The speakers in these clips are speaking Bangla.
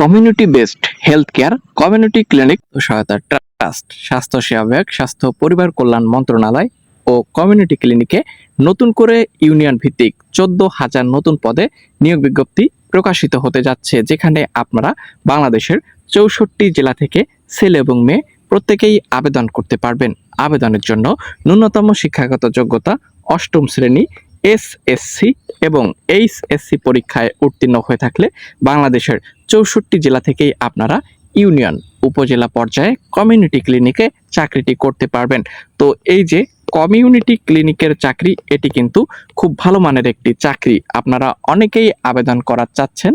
Community based health care community clinic ও সহায়তা ট্রাস্ট স্বাস্থ্য সেবা বিভাগ, স্বাস্থ্য পরিবার কল্যাণ মন্ত্রণালয় ও কমিউনিটি ক্লিনিকে নতুন করে ইউনিয়ন ভিত্তিক চোদ্দ হাজার নতুন পদে নিয়োগ বিজ্ঞপ্তি প্রকাশিত হতে যাচ্ছে, যেখানে আপনারা বাংলাদেশের চৌষট্টি জেলা থেকে ছেলে এবং মেয়ে প্রত্যেকেই আবেদন করতে পারবেন। আবেদনের জন্য ন্যূনতম শিক্ষাগত যোগ্যতা অষ্টম শ্রেণি এসএসসি এবং এইচএসসি পরীক্ষায় উত্তীর্ণ হয়ে থাকলে বাংলাদেশের চৌষট্টি জেলা থেকেই আপনারা ইউনিয়ন, উপজেলা পর্যায়ে কমিউনিটি ক্লিনিকে চাকরিটি করতে পারবেন। তো এই যে কমিউনিটি ক্লিনিকের চাকরি, এটি কিন্তু খুব ভালো মানের একটি চাকরি। আপনারা অনেকেই আবেদন করা চাচ্ছেন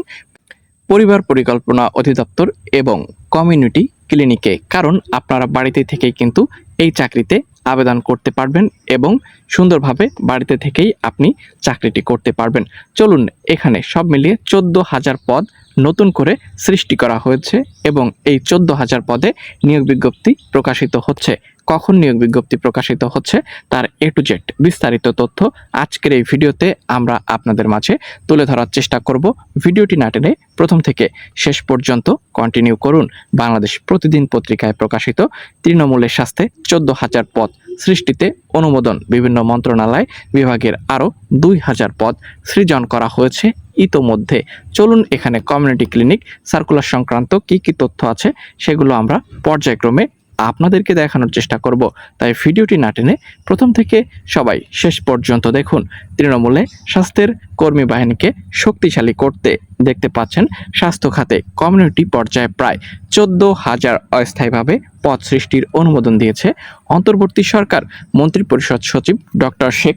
পরিবার পরিকল্পনা অধিদপ্তর এবং কমিউনিটি ক্লিনিকে, কারণ আপনারা বাড়িতে থেকেই কিন্তু এই চাকরিতে আবেদন করতে পারবেন এবং সুন্দরভাবে বাড়িতে থেকেই আপনি চাকরিটি করতে পারবেন। চলুন এখানে সব মিলিয়ে চোদ্দ হাজার পদ নতুন করে সৃষ্টি করা হয়েছে এবং এই চোদ্দ হাজার পদে নিয়োগ বিজ্ঞপ্তি প্রকাশিত হচ্ছে। কখন নিয়োগ বিজ্ঞপ্তি প্রকাশিত হচ্ছে তার এ টু জেড বিস্তারিত তথ্য আজকের এই ভিডিওতে আমরা আপনাদের মাঝে তুলে ধরার চেষ্টা করব। ভিডিওটি না টেনে প্রথম থেকে শেষ পর্যন্ত কন্টিনিউ করুন। বাংলাদেশ প্রতিদিন পত্রিকায় প্রকাশিত তৃণমূলের স্বাস্থ্যে চোদ্দ হাজার পদ সৃষ্টিতে অনুমোদন। বিভিন্ন মন্ত্রণালয় বিভাগের আরও দুই হাজার পদ সৃজন করা হয়েছে। ইতোমধ্যে। চলুন এখানে কমিউনিটি ক্লিনিক সার্কুলার সংক্রান্ত কি কি তথ্য আছে সেগুলো আমরা পর্যায়ক্রমে আপনাদেরকে দেখানোর চেষ্টা করব। তাই ভিডিওটি না টেনে প্রথম থেকে সবাই শেষ পর্যন্ত দেখুন। তৃণমূলে স্বাস্থ্যের কর্মী বাহিনীকে শক্তিশালী করতে দেখতে পাচ্ছেন স্বাস্থ্য খাতে কমিউনিটি পর্যায়ে প্রায় চোদ্দ হাজার অস্থায়ীভাবে পদ সৃষ্টির অনুমোদন দিয়েছে। অন্তর্বর্তী সরকার, মন্ত্রিপরিষদ সচিব ডক্টর শেখ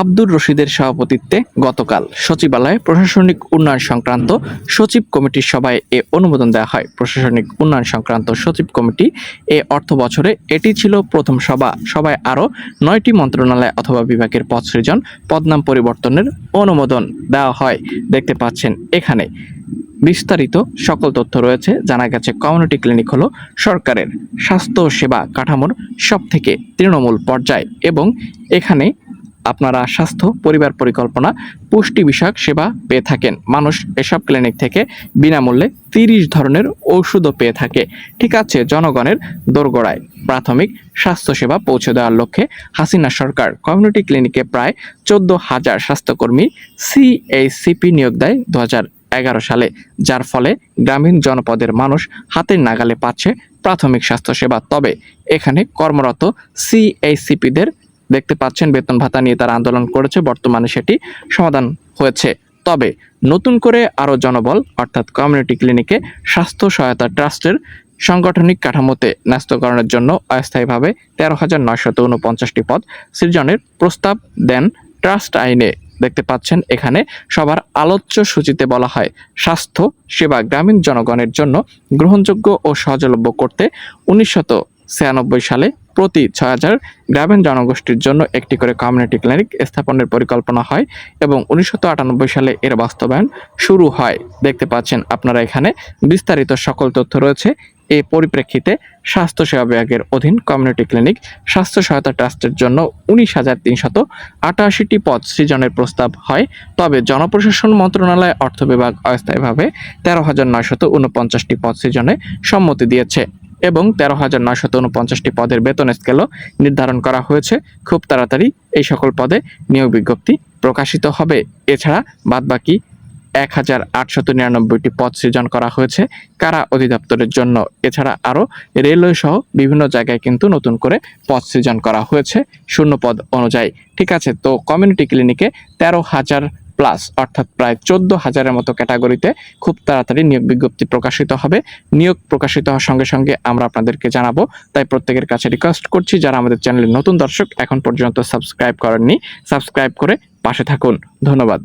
আব্দুর রশিদের সভাপতিত্বে গতকাল সচিবালয়ে প্রশাসনিক উন্নয়ন সংক্রান্ত সচিব কমিটির সভায় এ অনুমোদন দেওয়া হয়। প্রশাসনিক উন্নয়ন সংক্রান্ত সচিব কমিটি এ অর্থ বছরে এটি ছিল প্রথম সভা। সভায় আরও নয়টি মন্ত্রণালয় অথবা বিভাগের পদ সৃজন পদনাম পরিবর্তনের অনুমোদন দেওয়া হয়। দেখতে পাচ্ছেন এখানে বিস্তারিত সকল তথ্য রয়েছে। জানা গেছে, কমিউনিটি ক্লিনিক হলো সরকারের স্বাস্থ্য সেবা কাঠামোর সব থেকে তৃণমূল পর্যায় এবং এখানে আপনারা স্বাস্থ্য, পরিবার পরিকল্পনা, পুষ্টি বিষয়ক সেবা পেয়ে থাকেন। মানুষ এসব ক্লিনিক থেকে বিনামূল্যে তিরিশ ধরনের ঔষধও পেয়ে থাকে। ঠিক আছে, জনগণের দোরগোড়ায়। প্রাথমিক স্বাস্থ্যসেবা পৌঁছে দেওয়ার লক্ষ্যে হাসিনা সরকার কমিউনিটি ক্লিনিকে প্রায় চোদ্দ হাজার স্বাস্থ্যকর্মী সিএইচসিপি নিয়োগ দেয় দু এগারো সালে, যার ফলে গ্রামীণ জনপদের মানুষ হাতের নাগালে পাচ্ছে প্রাথমিক স্বাস্থ্যসেবা। তবে এখানে কর্মরত সিএইচসিপিদের দেখতে পাচ্ছেন, বেতন ভাতা নিয়ে তারা আন্দোলন করেছে, বর্তমানে সেটি সমাধান হয়েছে। তবে নতুন করে আরও জনবল, অর্থাৎ কমিউনিটি ক্লিনিকে স্বাস্থ্য সহায়তা ট্রাস্টের সাংগঠনিক কাঠামোতে ন্যস্তকরণের জন্য অস্থায়ীভাবে তেরো হাজার নয়শত উনপঞ্চাশটি পদ সৃজনের প্রস্তাব দেন ট্রাস্ট আইনে। দেখতে পাচ্ছেন, এখানে সবার আলোচ্য সূচিতে বলা হয়, স্বাস্থ্য সেবা গ্রামীণ জনগণের জন্য গ্রহণযোগ্য ও সহজলভ্য করতে উনিশশত ছিয়ানব্বই সালে প্রতি ছয় হাজার গ্রামীণ জনগোষ্ঠীর জন্য একটি করে কমিউনিটি ক্লিনিক স্থাপনের পরিকল্পনা হয় এবং উনিশশো আটানব্বই সালে এর বাস্তবায়ন শুরু হয়। দেখতে পাচ্ছেন আপনারা এখানে বিস্তারিত সকল তথ্য রয়েছে। এই পরিপ্রেক্ষিতে স্বাস্থ্যসেবা বিভাগের অধীন কমিউনিটি ক্লিনিক স্বাস্থ্য সহায়তা ট্রাস্টের জন্য উনিশ হাজার তিনশত আটাশিটি পদ সৃজনের প্রস্তাব হয়। তবে জনপ্রশাসন মন্ত্রণালয়, অর্থ বিভাগ অস্থায়ীভাবে তেরো হাজার নয়শত উনপঞ্চাশটি পদ সৃজনে সম্মতি দিয়েছে। এবং তেরো হাজার নয়শত উনপঞ্চাশটি পদের বেতন স্কেলও নির্ধারণ করা হয়েছে। খুব তাড়াতাড়ি এই সকল পদে নিয়োগ বিজ্ঞপ্তি প্রকাশিত হবে। এছাড়া বাদবাকি এক হাজার আটশত নিরানব্বইটি পদ সৃজন করা হয়েছে কারা অধিদপ্তরের জন্য। এছাড়া আরও রেলওয়ে সহ বিভিন্ন জায়গায় কিন্তু নতুন করে পদ সৃজন করা হয়েছে শূন্য পদ অনুযায়ী। ঠিক আছে, তো কমিউনিটি ক্লিনিকে তেরো হাজার প্লাস, অর্থাৎ প্রায় চোদ্দ হাজারের মতো ক্যাটাগরিতে খুব তাড়াতাড়ি নিয়োগ বিজ্ঞপ্তি প্রকাশিত হবে। নিয়োগ প্রকাশিত হওয়ার সঙ্গে সঙ্গে আমরা আপনাদেরকে জানাব। তাই প্রত্যেকের কাছে রিকোয়েস্ট করছি, যারা আমাদের চ্যানেলের নতুন দর্শক, এখন পর্যন্ত সাবস্ক্রাইব করেননি সাবস্ক্রাইব করে পাশে থাকুন। ধন্যবাদ।